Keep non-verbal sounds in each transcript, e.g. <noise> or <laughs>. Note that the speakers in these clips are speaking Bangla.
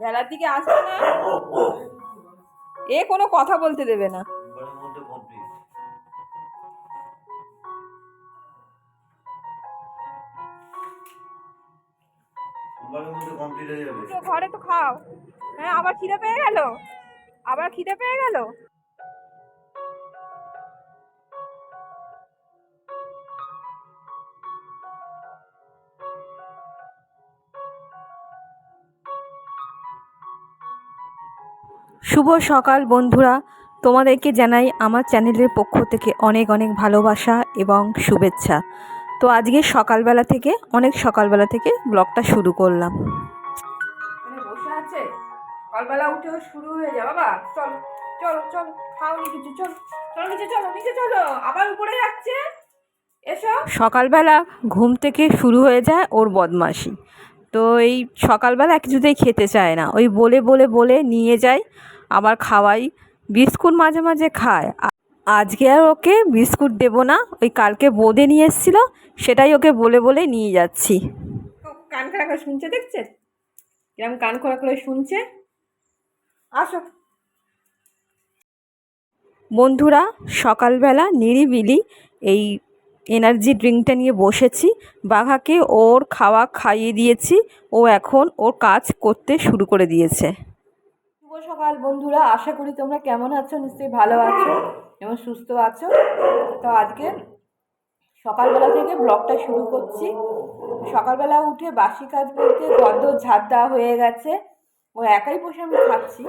বেলার দিকে আসবে না? এ কোনো কথা বলতে দেবে না। ঘরে তো খাও। হ্যাঁ আবার খিদে পেয়ে গেল? আবার খিদে পেয়ে গেল? শুভ সকাল বন্ধুরা। তোমাদেরকে জানাই আমার চ্যানেলের পক্ষ থেকে অনেক অনেক ভালোবাসা এবং শুভেচ্ছা। তো আজকে সকালবেলা থেকে অনেক সকালবেলা থেকে ব্লগটা শুরু করলাম। বসে আছে? সকালবেলা উঠেও শুরু হয়ে যাবে বাবা চলো চলো চলো খাওনি কিছু চলো চলো নিচে চলো নিচে চলো আবার উপরে যাচ্ছে। এসো। সকালবেলা ঘুম থেকে শুরু হয়ে যায় ওর বদমাশি। তো এই সকালবেলা কিছুতেই খেতে চায় না। ওই বলে বলে বলে নিয়ে যায়। আবার খাওয়াই। বিস্কুট মাঝে মাঝে খায়। আজকে আর ওকে বিস্কুট দেবো না। ওই কালকে বোঁদে নিয়ে এসেছিল সেটাই ওকে বলে বলে নিয়ে যাচ্ছি। কান খাড়া করে শুনছে দেখছে? কিরম কান খোলা করে শুনছে? আসো। বন্ধুরা সকালবেলা নিরিবিলি এই এনার্জি ড্রিঙ্কটা নিয়ে বসেছি। বাঘাকে ওর খাওয়া খাইয়ে দিয়েছি। ও এখন ওর কাজ করতে শুরু করে দিয়েছে। সকাল, বন্ধুরা, আশা করি তোমরা কেমন আছো? নিশ্চয়ই ভালো আছো এবং সুস্থ আছো। তো আজকে সকালবেলা থেকে ব্লগটা শুরু করছি। সকালবেলা উঠে বাসি কাজ বলতে গদ্দ ঝাড় দেওয়া হয়ে গেছে। ও একাই বসে আমি খাচ্ছি।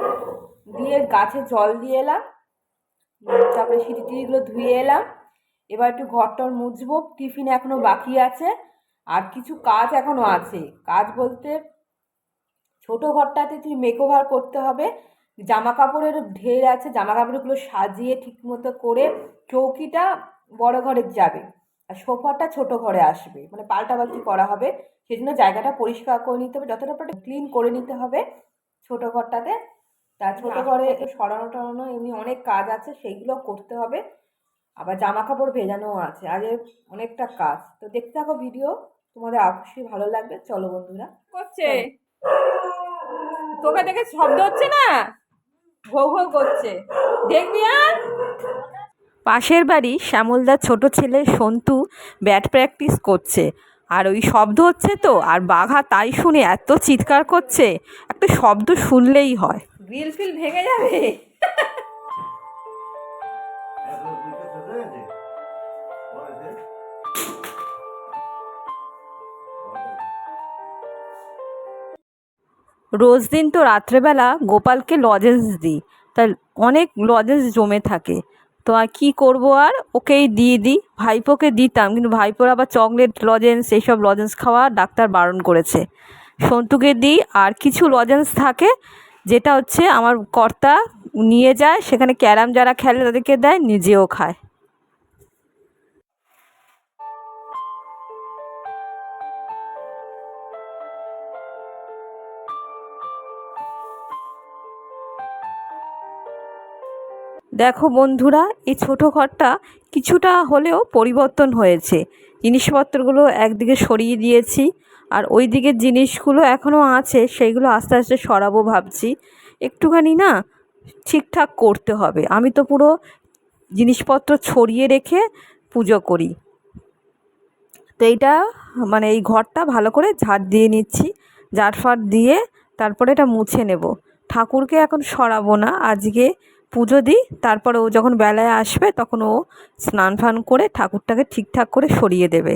দিয়ে গাছে জল দিয়ে এলাম। তারপরে সিঁড়ি টিড়িগুলো ধুয়ে এলাম। এবার একটু ঘরটর মুছবো। টিফিন এখনও বাকি আছে। আর কিছু কাজ এখনও আছে। কাজ বলতে ছোট ঘরটাতে তুই মেকওভার করতে হবে। জামা কাপড়ের ঢের আছে জামা কাপড়গুলো সাজিয়ে ঠিকমতো করে চৌকিটা বড় ঘরে যাবে। আর সোফাটা ছোট ঘরে আসবে। মানে পাল্টাপাল্টি করা হবে। সেই জন্য জায়গাটা পরিষ্কার করে নিতে হবে। যতটা ক্লিন করে নিতে হবে ছোট ঘরটাতে। তা ছোট ঘরে সরানো টরানো এমনি অনেক কাজ আছে সেইগুলো করতে হবে। আবার জামা কাপড় ভেজানোও আছে। আজ অনেকটা কাজ। তো দেখতে থাকো ভিডিও তোমাদের অবশ্যই ভালো লাগবে। চলো বন্ধুরা। করছে। তোকে দেখে শব্দ হচ্ছে না? ঘৌ ঘৌ করছে। দেখবি আর? পাশের বাড়ি শ্যামলদার ছোট ছেলে সন্তু ব্যাট প্র্যাকটিস করছে। আর ওই শব্দ হচ্ছে তো আর বাঘা তাই শুনে এত চিৎকার করছে একটা শব্দ শুনলেই হয়। গ্রিল ফিল ভেঙে যাবে? রোজ দিন তো রাত্রেবেলা গোপালকে লজেন্স দিই। তা অনেক লজেন্স জমে থাকে। তো আর কী করব আর? ওকেই দিয়ে দিই। ভাইপোকে দিতাম, কিন্তু ভাইপোর আবার চকলেট লজেন্স এইসব লজেন্স খাওয়া ডাক্তার বারণ করেছে। সন্তুকে দিই। আর কিছু লজেন্স থাকে, যেটা হচ্ছে আমার কর্তা নিয়ে যায়, সেখানে ক্যারাম যারা খেলে তাদেরকে দেয়, নিজেও খায়। দেখো বন্ধুরা, এই ছোটো ঘরটা কিছুটা হলেও পরিবর্তন হয়েছে। জিনিসপত্রগুলো একদিকে সরিয়ে দিয়েছি আর ওই দিকের জিনিসগুলো এখনও আছে, সেইগুলো আস্তে আস্তে সরাবো ভাবছি। একটুখানি না ঠিকঠাক করতে হবে। আমি তো পুরো জিনিসপত্র ছড়িয়ে রেখে পুজো করি। তো এইটা মানে এই ঘরটা ভালো করে ঝাড় দিয়ে নিচ্ছি ঝাড় ফাট দিয়ে তারপরে এটা মুছে নেব। ঠাকুরকে এখন সরাবো না, আজকে পুজো দিই, তারপরে ও যখন বেলায় আসবে তখন ও স্নান ফান করে ঠাকুরটাকে ঠিকঠাক করে সরিয়ে দেবে।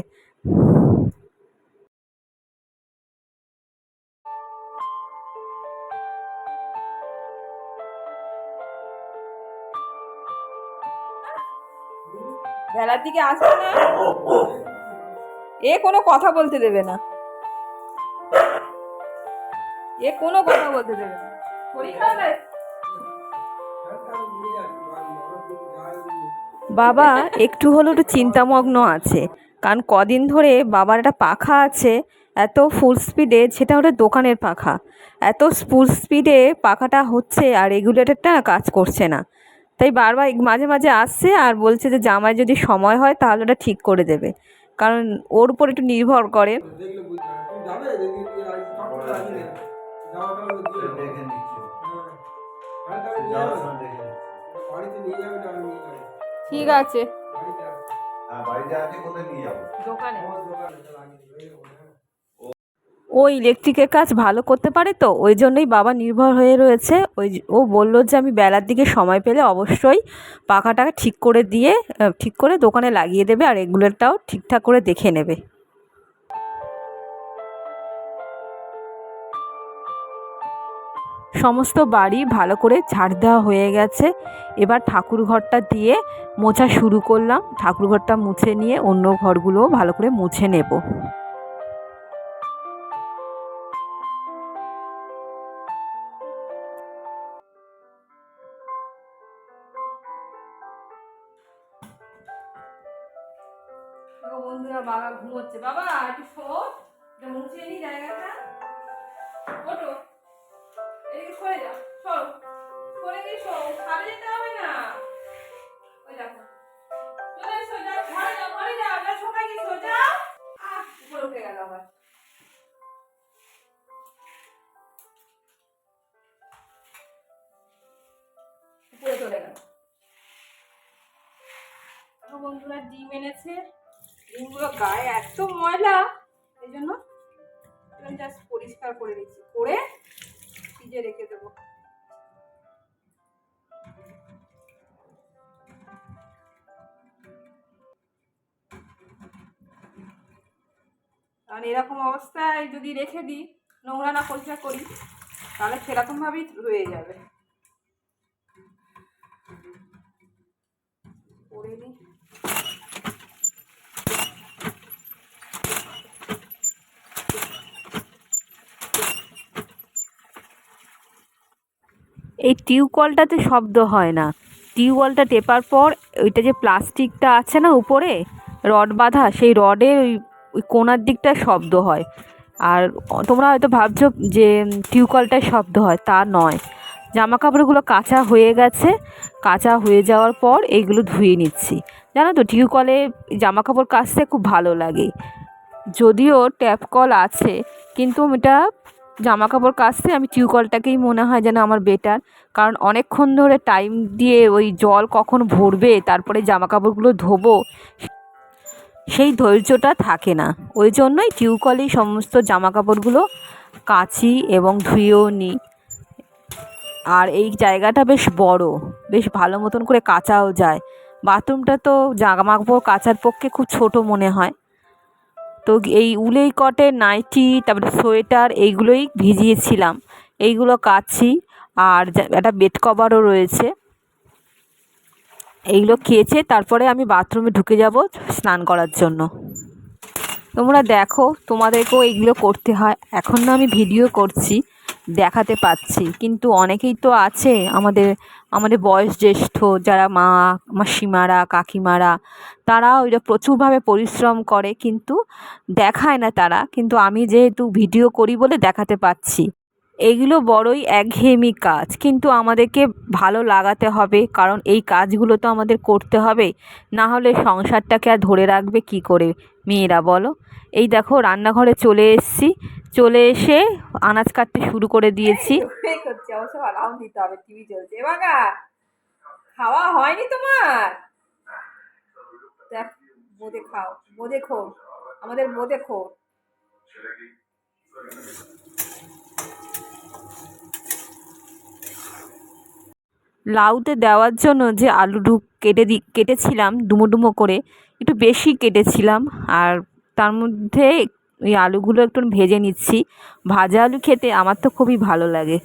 বেলার দিকে আসবে না? এ কোনো কথা বলতে দেবে না। এ কোনো কথা বলতে দেবে না। বাবা একটু হলেও একটু চিন্তামগ্ন আছে। কারণ কদিন ধরে বাবার একটা পাখা আছে এত ফুল স্পিডে সেটা হলো দোকানের পাখা। এত ফুল স্পিডে পাখাটা হচ্ছে আর রেগুলেটরটা কাজ করছে না। তাই বারবার মাঝে মাঝে আসছে আর বলছে যে জামাই যদি সময় হয় তাহলে ওটা ঠিক করে দেবে। কারণ ওর উপর একটু নির্ভর করে। দেখে নিচ্ছে। ঠিক আছে। ও ইলেকট্রিকের কাজ ভালো করতে পারে তো ওই জন্যই বাবা নির্ভর হয়ে রয়েছে। ওই ও বলল যে আমি বেলার দিকে সময় পেলে অবশ্যই পাখাটাকে ঠিক করে দিয়ে ঠিক করে দোকানে লাগিয়ে দেবে আর রেগুলেটরটাও ঠিকঠাক করে দেখে নেবে। সমস্ত বাড়ি ভালো করে ঝাড় দেওয়া হয়ে গেছে। এবার ঠাকুর ঘরটা দিয়ে মোছা শুরু করলাম। ঠাকুর ঘরটা মুছে নিয়ে অন্য ঘরগুলোও ভালো করে মুছে নেব। বন্ধুরা ডিম এনেছে। ডিমগুলো গায়ে এত ময়লা, এই জন্য জাস্ট পরিষ্কার করে দিচ্ছি করে ফ্রিজে রেখে দেবো। কারণ এরকম অবস্থায় যদি রেখে দিই, নোংরা না পরিষ্কার করি, তাহলে সেরকমভাবেই রয়ে যাবে। এই টিউবকলটাতে শব্দ হয় না। টিউবওয়েলটা টেপার পর ওইটা যে প্লাস্টিকটা আছে না উপরে, রড বাঁধা, সেই রডের ওই ওই কোনার দিকটা শব্দ হয়। আর তোমরা হয়তো ভাবছ যে টিউবকলটায় শব্দ হয়, তা নয়। জামা কাপড়গুলো কাঁচা হয়ে গেছে। কাঁচা হয়ে যাওয়ার পর এইগুলো ধুয়ে নিচ্ছি। জানো তো টিউবকলে জামা কাপড় কাচতে খুব ভালো লাগে। যদিও ট্যাপ কল আছে, কিন্তু এটা জামা কাপড় কাচতে আমি টিউবকলটাকেই মনে হয় যেন আমার বেটার কারণ অনেকক্ষণ ধরে টাইম দিয়ে ওই জল কখন ভরবে, তারপরে জামা কাপড়গুলো ধোবো, সেই ধৈর্যটা থাকে না। ওই জন্যই টিউবকলেই সমস্ত জামা কাপড়গুলো কাচি এবং ধুয়েও নিই আর এই জায়গাটা বেশ বড়, বেশ ভালো মতন করে কাচাও যায়। বাথরুমটা তো জামা কাপড় কাচার পক্ষে খুব ছোট মনে হয়। তো এই উলেই কটে নাইটি, তারপরে সোয়েটার এইগুলোই ভিজিয়েছিলাম। এইগুলো কাচ্ছি আর একটা বেড কভারও রয়েছে। এইগুলো খেয়েছে, তারপরে আমি বাথরুমে ঢুকে যাব স্নান করার জন্য। তোমরা দেখো, তোমাদেরকেও এইগুলো করতে হয়। এখন না আমি ভিডিও করছি। দেখাতে পাচ্ছি। কিন্তু অনেকেই তো আছে আমাদের আমাদের বয়স জ্যেষ্ঠ, যারা মা, মাসিমারা, কাকিমারা তারা ওইটা প্রচুরভাবে পরিশ্রম করে কিন্তু দেখায় না তারা। কিন্তু আমি যেহেতু ভিডিও করি বলে দেখাতে পাচ্ছি। এগুলো বড়ই একঘেয়েমি কাজ। কিন্তু আমাদেরকে ভালো লাগাতে হবে, কারণ এই কাজগুলো তো আমাদের করতে হবে। না হলে সংসারটাকে আর ধরে রাখবে কি করে মেয়েরা বলো? এই দেখো, রান্নাঘরে চলে এসেছি। চলে এসে আনাজ কাটতে শুরু করে দিয়েছি। অবশ্য অ্যালাউন্স দিতে হবে টিভি চলছে। বাগা খাওয়া হয়নি তোমার? দেখ বোঁদে খাও বোঁদে খো আমাদের বোঁদে খো লাউতে দেওয়ার জন্য যে আলু ডু কেটে দি কেটেছিলাম ডুমো ডুমো করে একটু বেশি কেটেছিলাম আর তার মধ্যে ওই আলুগুলো একটু ভেজে নিচ্ছি। ভাজা আলু খেতে আমার তো খুবই ভালো লাগে।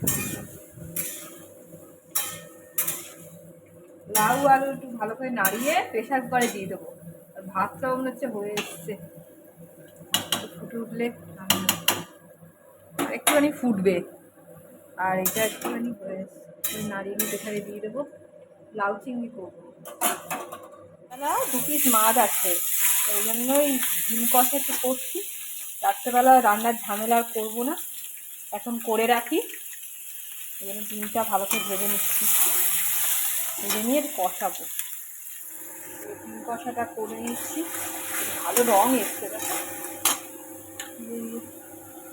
লাউ আলু একটু ভালো করে নাড়িয়ে প্রেশার কুকারে দিয়ে দেবো। আর ভাতটাও মনে হচ্ছে হয়ে এসছে। ফুটে উঠলে একটুখানি ফুটবে। আর এটা একটুখানি হয়ে এসছে। নাড়িয়ে নিয়ে প্রেশারে দিয়ে দেবো। লাউ চিংড়ি করব। দু পিস মাছ আছে। ওই জন্যই ডিম কষা একটু করছি। রাত্রেবেলা রান্নার ঝামেলা আর করব না। এখন করে রাখি। জন্য ডিমটা ভালো করে ভেজে নিচ্ছি। ভেজে নিয়ে কষাবো। ডিম কষাটা করে নিচ্ছি। ভালো রং এসছে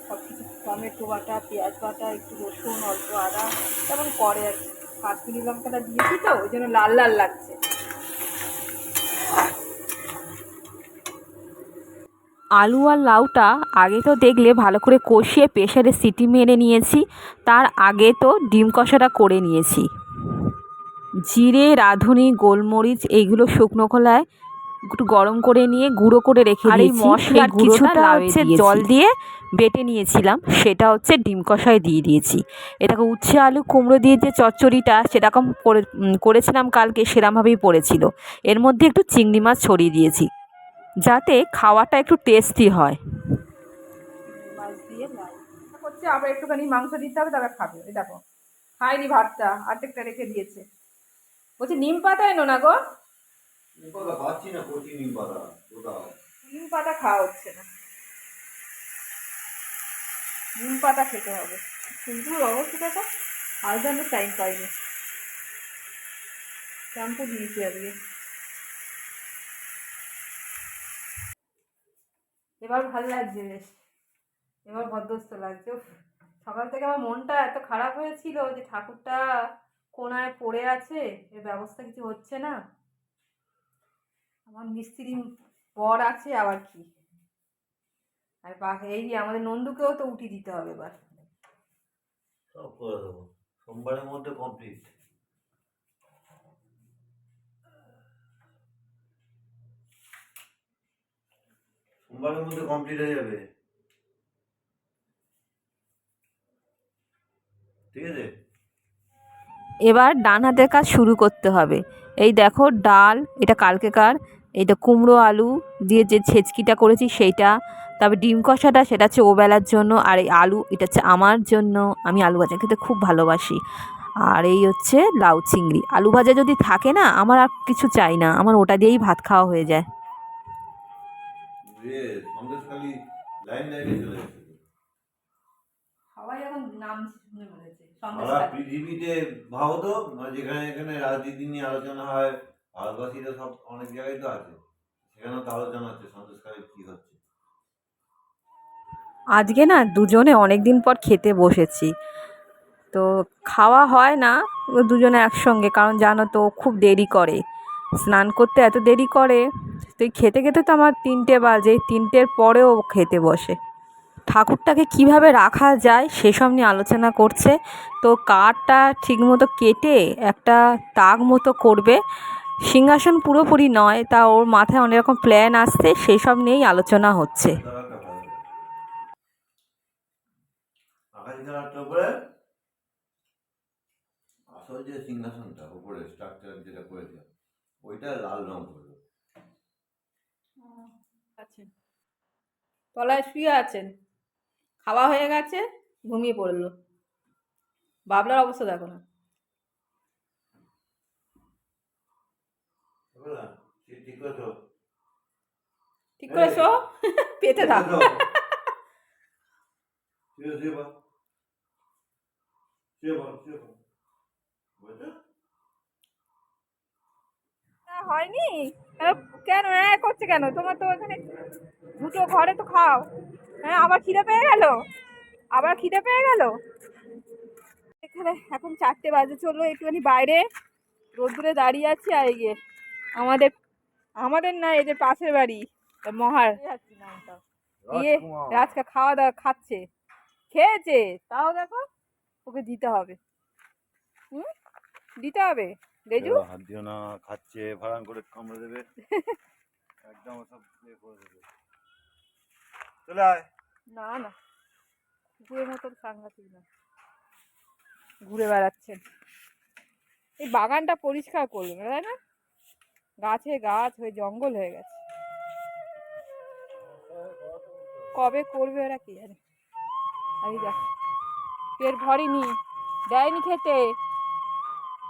সব কিছু টমেটো বাটা, পেঁয়াজ বাটা, একটু রসুন, অল্প আদা তেমন করে আর কি। কাশ্মীরি লঙ্কাটা দিয়েছি তো, ওই জন্য লাল লাল লাগছে। আলু আর লাউটা আগে তো দেখলে ভালো করে কষিয়ে প্রেশারে সিটি মেরে নিয়েছি তার আগে তো ডিম কষাটা করে নিয়েছি। জিরে রাঁধুনি গোলমরিচ এইগুলো শুকনো খোলায় একটু গরম করে নিয়ে গুঁড়ো করে রেখে আর এই মশলার কিছুটা হচ্ছে জল দিয়ে বেটে নিয়েছিলাম সেটা হচ্ছে ডিম কষায় দিয়ে দিয়েছি। এটাকে উচ্ছে আলু কুমড়ো দিয়ে যে চচ্চড়িটা সেরকম করে করেছিলাম কালকে সেরমভাবেই পড়েছিল। এর মধ্যে একটু চিংড়ি মাছ ছড়িয়ে দিয়েছি। যাতে খাওয়াটা একটু টেস্টি হয়। দিয়ে আবার একটুখানি মাংস দিতে হবে তবে খাবে। এই দেখো খায়নি ভাতটা অর্ধেকটা রেখে দিয়েছে। বলছি নিম পাতা এনো না গো? নিম পাতা খাওয়া হচ্ছে না। নিম পাতা খেতে হবে। কিন্তু অবস্থা দেখো আজ আমি টাইম পাইনি। শ্যাম্পু দিয়েছি আজকে। এবার ভালো লাগছে বেশ। এবার ভদ্রস্ত লাগছে। সকাল থেকে আমার মনটা এত খারাপ হয়েছিল যে ঠাকুরটা কোনায় পড়ে আছে, এর ব্যবস্থা কিছু হচ্ছে না। আমার মিস্ত্রি বর আছে, আবার কি? আর বা- এই আমাদের নন্দুকেও তো উঠিয়ে দিতে হবে এবার। দেবো। সোমবারের মধ্যে কমপ্লিট সোমবারের মধ্যে কমপ্লিট হয়ে যাবে। ঠিক আছে? এবার ডান হাতের কাজ শুরু করতে হবে। এই দেখো, ডাল, এটা কালকেকার এইটা কুমড়ো আলু দিয়ে যে ছেচকিটা করেছি সেইটা। তারপর ডিম কষাটা, সেটা হচ্ছে ওবেলার জন্য। আর এই আলু, এটা হচ্ছে আমার জন্য। আমি আলু ভাজা খেতে খুব ভালোবাসি। আর এই হচ্ছে লাউ চিংড়ি। আলু ভাজা যদি থাকে না, আমার আর কিছু চাই না। আমার ওটা দিয়েই ভাত খাওয়া হয়ে যায়। যে সন্দেশখালি লাইন লাইনে চলে গেছে। সবাই এখন নাম শুনে বলেছে সারা পৃথিবীতে ভাবো তো মানে যেখানে রাজনীতি নিয়ে আলোচনা হয় ভারতবাসীরা সব অনেক জায়গায় তো আছে। সেখানেও তো আলোচনা হচ্ছে সন্দেশখালী কি হচ্ছে। আজকে না দুজনে অনেক দিন পর খেতে বসেছি। তো খাওয়া হয় না দুজনে একসঙ্গে কারণ জানো তো খুব দেরি করে। স্নান করতে এত দেরি করে? তুই খেতে খেতে তো আমার তিনটে বাজে, তিনটের পরেও খেতে বসে। ঠাকুরটাকে কীভাবে রাখা যায় সেসব নিয়ে আলোচনা করছে। তো কাঠটা ঠিকমতো কেটে একটা তাক মতো করবে। সিংহাসন পুরোপুরি নয়, তা ওর মাথায় অনেক রকম প্ল্যান আসছে সেই সব নিয়েই আলোচনা হচ্ছে। সিংহাসনটা উপরে স্ট্রাকচার যেটা করেছে ওইটা লাল রং করবে আছেন তলায় শুয়ে আছেন। খাওয়া হয়ে গেছে ঘুমিয়ে পড়ল। বাবলার অবস্থা দেখো না। ঠিক-? করে শো <laughs> পেতে থাক শুয়ে শুয়ে পড়। শুয়ে পড়, শুয়ে পড়। হ্যাঁ, হয়নি? হ্যাঁ, কেন? হ্যাঁ করছে কেন? তোমার তো এখানে দুটো ঘরে তো খাও। হ্যাঁ আবার খিদে পেয়ে গেল? আবার খিদে পেয়ে গেল? এখানে এখন চারটে বাজে চলল একটুখানি বাইরে। রোদ্দুরে দাঁড়িয়ে আছি আর এই যে আমাদের আমাদের না এদের পাশের বাড়ি মহার। ইয়ে রাজকা খাওয়া দাওয়া খাচ্ছে। খেয়েছে? তাও দেখো ওকে দিতে হবে। হুম? দিতে হবে? এবার হাত দিও না খাচ্ছে ভাড়ান করে কামড়ে দেবে একদম সব ইয়ে করে দেবে চলে আয় না না কুকুরের মতন সাংঘাতিক না ঘুরে বেড়াচ্ছেন এই বাগানটা পরিষ্কার করবেন তাই না গাছে গাছ হয়ে জঙ্গল হয়ে গেছে কবে করবে ওরা কি জানে এই দেখ পেট ভরেনি দেয়নি খেতে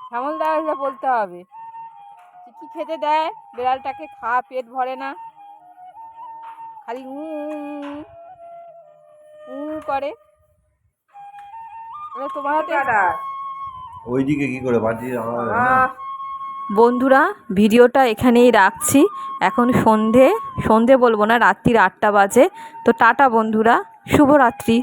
শ্যামল দা বলতে হবে। কি খেতে দেয়? বিড়ালটাকে খা পেট ভরে না। খালি উ উ, করে। এবার তোমার হাতে ওইদিকে কি করে? বাজি বন্ধুরা ভিডিওটা এখানেই রাখছি। এখন সন্ধে সন্ধে বলব না রাত্রির আটটা বাজে। তো টাটা বন্ধুরা শুভরাত্রি।